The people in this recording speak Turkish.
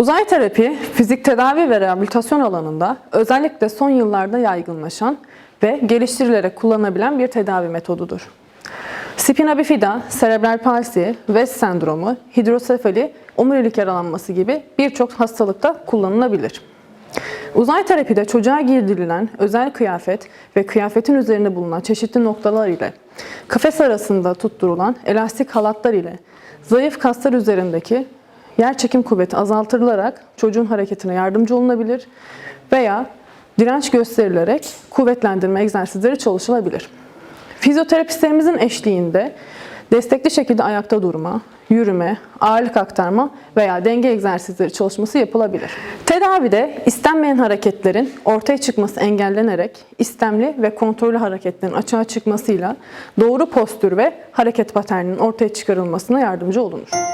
Uzay terapi, fizik tedavi ve rehabilitasyon alanında özellikle son yıllarda yaygınlaşan ve geliştirilerek kullanılabilen bir tedavi metodudur. Spina bifida, serebral palsi, West sendromu, hidrosefali, omurilik yaralanması gibi birçok hastalıkta kullanılabilir. Uzay terapide çocuğa girdirilen özel kıyafet ve kıyafetin üzerinde bulunan çeşitli noktalar ile kafes arasında tutturulan elastik halatlar ile zayıf kaslar üzerindeki yer çekim kuvveti azaltılarak çocuğun hareketine yardımcı olunabilir veya direnç gösterilerek kuvvetlendirme egzersizleri çalışılabilir. Fizyoterapistlerimizin eşliğinde destekli şekilde ayakta durma, yürüme, ağırlık aktarma veya denge egzersizleri çalışması yapılabilir. Tedavide istenmeyen hareketlerin ortaya çıkması engellenerek istemli ve kontrollü hareketlerin açığa çıkmasıyla doğru postür ve hareket paterninin ortaya çıkarılmasına yardımcı olunur.